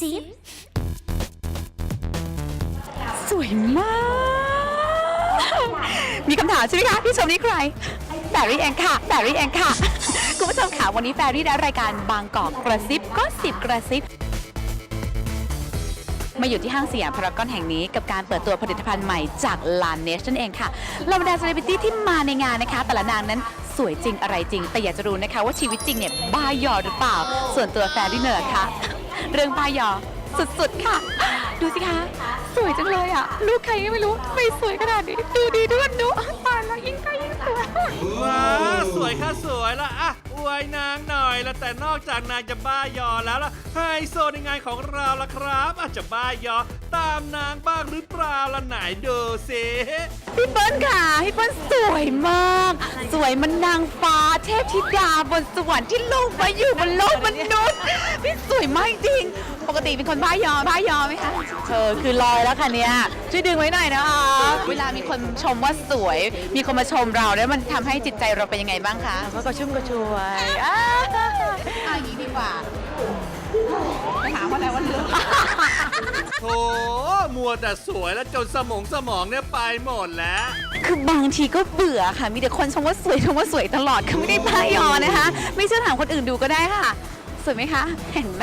ซิสวยมาก มีคำถามใช่ไหมคะพี่ชมนี่ใครแบรี่เองค่ะแบรี่เองค่ะ คุณผู้ชมค่ะวันนี้แฟรี่ได้รายการบางกอกกระซิบก็สิบกระซิบมาอยู่ที่ห้างสยามพารากอนแห่งนี้กับการเปิดตัวผลิตภัณฑ์ใหม่จากลานเนชนั่นเองค่ะเราบรรดาเซเลบริตี้ที่มาในงานนะคะ แต่ละนางนั้นสวยจริงอะไรจริง แต่อยากจะรู้นะคะว่าชีวิตจริงเนี่ยบ้าหยอหรือเปล่า ส่วนตัวแฟรี่เนอร์ค่ะ เรื่องบ้ายอสุดๆค่ะ ดูสิคะ สวยจังเลยอะ ลูกใครก็ไม่รู้ไม่สวยขนาดนี้ ดูดีด้วยดูตายแล้วยิ่งใกล้ยิ่งสวยว้าสวยค่ะสวยละอะอวยนางหน่อยละแต่นอกจากนางจะบ้ายอแล้วล่ะไฮโซในงานของเราละครับ อาจจะบ้ายอตามนางบ้างหรือเปล่าละไหนดูสิพี่เปิ้ลค่ะพี่เปิ้ลสวยมาก สวยมันนางฟ้าเทพธิดาบนสวรรค์ที่ลงมาอยู่บนโลกมนุษย์ พี่สวยมากจริง ปกติเป็นคนบ้ายอบ้ายอไหมคะ เธอคือลอยแล้วค่ะเนี่ย ช่วยดึงไว้หน่อยนะคะ เวลามีคนชมว่าสวย มีคนมาชมเราแล้วมันทำให้จิตใจเราเป็นยังไงบ้างคะ ก็กระชุ่มกระชวยอ่าเอาอย่างนี้ดีกว่าไปถามเขาแล้วว่าเรื่องโถมัวแต่สวยแล้วจนสมองสมองเนี่ยไปหมดแล้ว คือบางทีก็เบื่อค่ะ มีแต่คนชมว่าสวยชมว่าสวยตลอด คือไม่ได้บ้ายอนะคะ ไม่เชื่อถามคนอื่นดูก็ได้ค่ะส วยไหมคะ เห็นไหม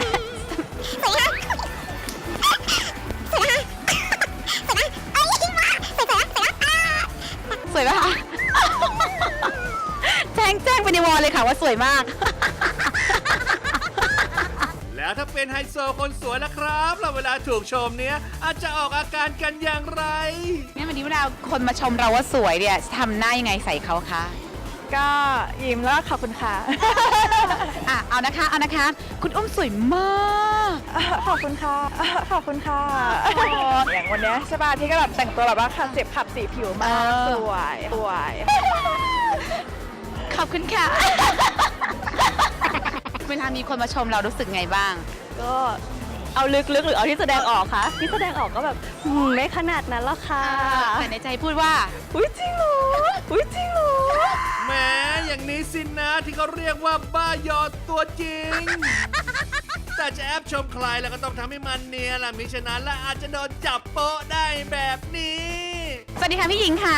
สวยไหมคะแจ้งแจ้งไปในวอลเลยค่ะว่าสวยมาก แล้วถ้าเป็นไฮโซคนสวยละครับแล้วเวลาถูกชมเนี่ยอาจจะออกอาการกันอย่างไรเนี่ยวันนี้เวลาคนมาชมเราว่าสวยเนี่ยทำหน้ายังไงใส่เขาคะ ก็ยิ้มแล้วก็ขอบคุณค่ะ อะเอานะคะ เอานะคะ คุณอุ้มสวยมากขอบคุณค่ะ ขอบคุณค่ะ อย่างวันเนี้ยใช่ป่ะที่ก็แบบแต่งตัวแบบว่าขับเจ็บขับสีผิวมากเออสวยสวย ขอบคุณค่ะ เวลามีคนมาชมเรารู้สึกไงบ้าง ก็เอาลึกๆ หรือเอาที่แสดงออกคะที่แสดงออกก็แบบหืมไม่ขนาดนั้นหรอกค่ะแต่ในใจพูดว่า อุ้ยจริงเหรออุ้ยจริงเหรอ แหม้อย่างนี้สินะที่เขาเรียกว่าบ้ายอตัวจริง แต่จะแอบชมใครแล้วก็ต้องทำให้มันเนียนล่ะมิฉะนั้นแล้วอาจจะโดนจับโป๊ะได้แบบนี้ สวัสดีค่ะพี่หญิงค่ะ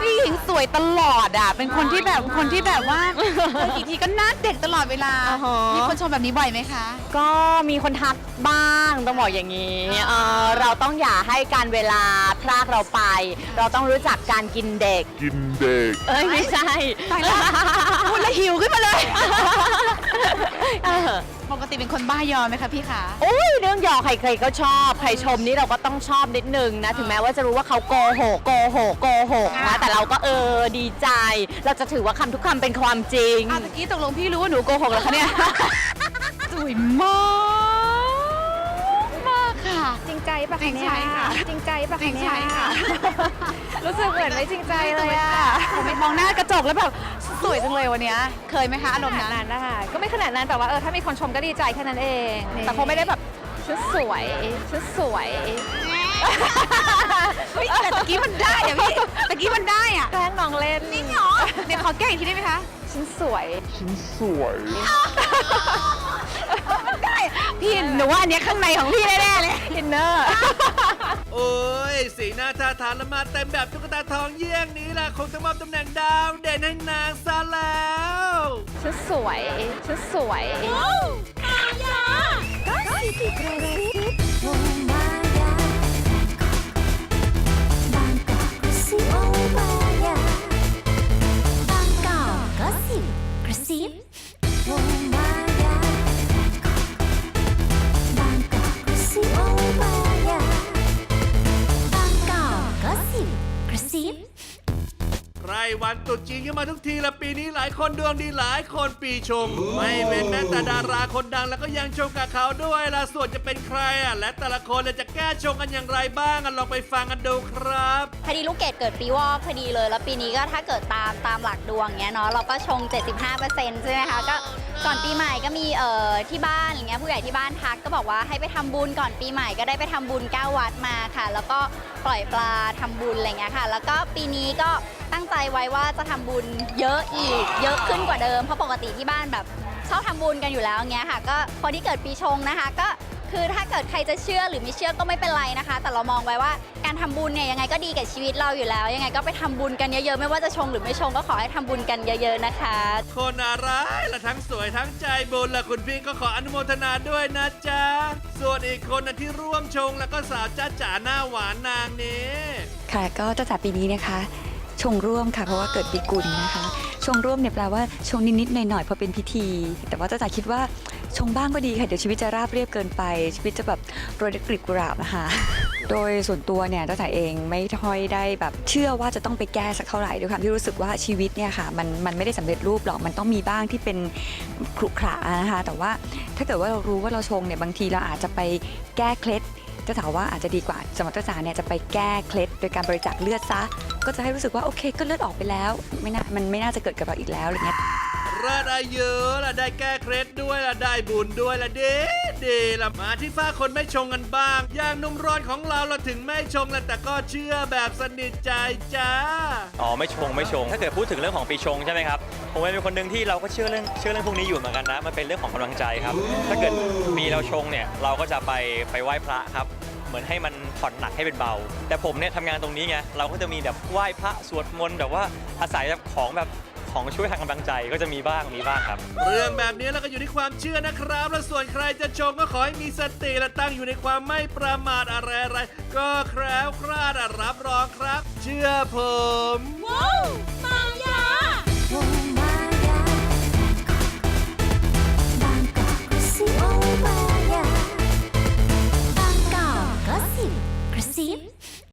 พี่หญิงสวยตลอดอะ เป็นคนที่แบบคนที่แบบว่าเจอกี่ทีก็หน้าเด็กตลอดเวลา อ่าฮะ มีคนชมแบบนี้บ่อยไหมคะ ก็มีคนทักบ้างต้องบอกอย่างนี้เออเราต้องอย่าให้การเวลาพรากเราไป เราต้องรู้จักการกินเด็ก กินเด็ก เอ้ยไม่ใช่ตายแล้ว พูดแล้วหิวขึ้นมาเลย เออ ปกติเป็นคนบ้ายอไหมคะพี่คะโอ้ยเรื่องหยอกใครๆก็ชอบ ใครชมนี่เราก็ต้องชอบนิดนึงนะ ถึงแม้ว่าจะรู้ว่าเขาโกหกโกหกโกหกนะแต่เราก็เออดีใจ เราจะถือว่าคำทุกคำเป็นความจริงอ้าวตะกี้ตกลงพี่รู้ว่าหนูโกหกเหรอคะเนี่ย สวยมากมาก ค่ะ จริงใจปะจริงใจค่ะ จริงใจปะจริงใจค่ะ รู้สึกเหมือนไม่จริงใจเลยอะผมไปมองหน้ากระจกแล้วแบบสวยจังเลยวันเนี้ยเคยไหมคะอารมณ์ขนาดนั้นนั้นนะคะก็ไม่ขนาดนั้นแต่ว่าเออถ้ามีคนชมก็ดีใจแค่นั้นเองแต่คงไม่ได้แบบชุดสวยชุดสวยเฮ้ยแต่ตะกี้มันได้อะพี่ตะกี้มันได้อะแกล้งน้องเล่นนี่เหรอเดี๋ยวขอแก้อีกทีได้ไหมคะฉันสวยสวยได้พี่ หนูว่าอันเนี้ยข้างในของพี่แน่ๆเลยอินเนอร์ โอ้ย สีหน้าท่าทางละมาเต็มแบบตุ๊กตาทองเยี่ยงนี้ล่ะคงจะมอบตำแหน่งดาวเด่นให้นางซะแล้วชุดสวยชุดสวยบางกอกก็สิบกระซิบวงมายาบ ใกล้วันตรุษจีนขึ้นมาทุกทีละปีนี้หลายคนดวงดีหลายคนปีชง ไม่เว้นแม้แต่ดาราคนดังแล้วก็ยังชงกับเขาด้วยล่ะส่วนจะเป็นใครอะและแต่ละคนเนี่ยจะแก้ชงกันอย่างไรบ้างอะลองไปฟังกันดูครับพอดีลูกเกดเกิดปีวอกพอดีเลย แล้วปีนี้ก็ถ้าเกิดตามตามหลักดวงเงี้ยเนาะเราก็ชง 75%ใช่ไหมคะก็ ก่อนปีใหม่ก็มีเอ่อที่บ้านอย่างเงี้ยผู้ใหญ่ที่บ้านทักก็บอกว่าให้ไปทำบุญก่อนปีใหม่ก็ได้ไปทำบุญ9วัดมาค่ะ แล้วก็ปล่อยปลาทำบุญอะไรเงี้ยค่ะ แล้วก็ปีนี้ก็ตั้งใจไว้ว่าจะทำบุญเยอะอีก เยอะขึ้นกว่าเดิมเพราะปกติที่บ้านแบบชอบทำบุญกันอยู่แล้วเงี้ยค่ะ ก็คนที่เกิดปีชงนะคะ ก็ คือถ้าเกิดใครจะเชื่อหรือไม่เชื่อก็ไม่เป็นไรนะคะ แต่เรามองไว้ว่าการทำบุญเนี่ยยังไงก็ดีกับชีวิตเราอยู่แล้ว ยังไงก็ไปทำบุญกันเยอะๆ ไม่ว่าจะชงหรือไม่ชงก็ขอให้ทำบุญกันเยอะ ๆนะคะ คนอะไรละทั้งสวยทั้งใจบุญละคุณพี่ก็ขออนุโมทนาด้วยนะจ๊ะ ส่วนอีกคนนะที่ร่วมชงแล้วก็สาวจ้าจ๋าหน้าหวานนางนี้ ค่ะก็ตั้งแต่ปีนี้นะคะ ชงร่วมค่ะเพราะว่าเกิดปีกุลนะคะ ชงร่วมเนี่ยแปลว่าชงนิดๆหน่อยๆพอเป็นพิธี แต่ว่าจ้าจ๋าคิดว่า ชงบ้างก็ดีค่ะ เดี๋ยวชีวิตจะราบเรียบเกินไป ชีวิตจะแบบโรยด้วยกลีบกุหลาบนะคะ โดยส่วนตัวเนี่ยจ้าจ๋าเองไม่ค่อยได้แบบเชื่อว่าจะต้องไปแก้สักเท่าไหร่ด้วยความที่รู้สึกว่าชีวิตเนี่ยค่ะมันมันไม่ได้สำเร็จรูปหรอกมันต้องมีบ้างที่เป็นขรุขระนะคะ แต่ว่าถ้าเกิดว่าเรารู้ว่าเราชงเนี่ยบางทีเราอาจจะไปแก้เคล็ดเจ้าสาวว่าอาจจะดีกว่าสำหรับเจ้าสาเนี่ยจะไปแก้เคล็ดโดยการบริจาคเลือดซะ ก็จะให้รู้สึกว่าโอเคก็เลือดออกไปแล้ว ไม่น่ามันไม่น่าจะเกิดกับเราอีกแล้วอะไรเงี้ย เลิศอาเยอะละได้แก้เคล็ดด้วยละได้บุญด้วยละเด้เดละมาที่ฝ้าคนไม่ชงกันบ้าง อย่างนุ่มร้อนของเราเราถึงไม่ชงละแต่ก็เชื่อแบบสนิทใจจ้าอ๋อไม่ชงไม่ชง ถ้าเกิดพูดถึงเรื่องของปีชงใช่ไหมครับผมเป็นคนหนึ่งที่เราก็เชื่อเรื่องเชื่อเรื่องพวกนี้อยู่เหมือนกันนะมันเป็นเรื่องของกำลังใจครับ ถ้าเกิดปีเราชงเนี่ยเราก็จะไปไปไหว้พระครับเหมือนให้มันผ่อนหนักให้เป็นเบา แต่ผมเนี่ยทำงานตรงนี้ไงเราก็จะมีแบบไหว้พระสวดมนต์แบบว่าอาศัยแบบของแบบของช่วยทางกำลังใจก็จะมีบ้างมีบ้างครับ เรื่องแบบนี้แล้วก็อยู่ที่ความเชื่อนะครับ และส่วนใครจะชงก็ขอให้มีสติและตั้งอยู่ในความไม่ประมาทอะไรอะไรๆก็แคล้วคลาดอะรับรองครับ เชื่อผม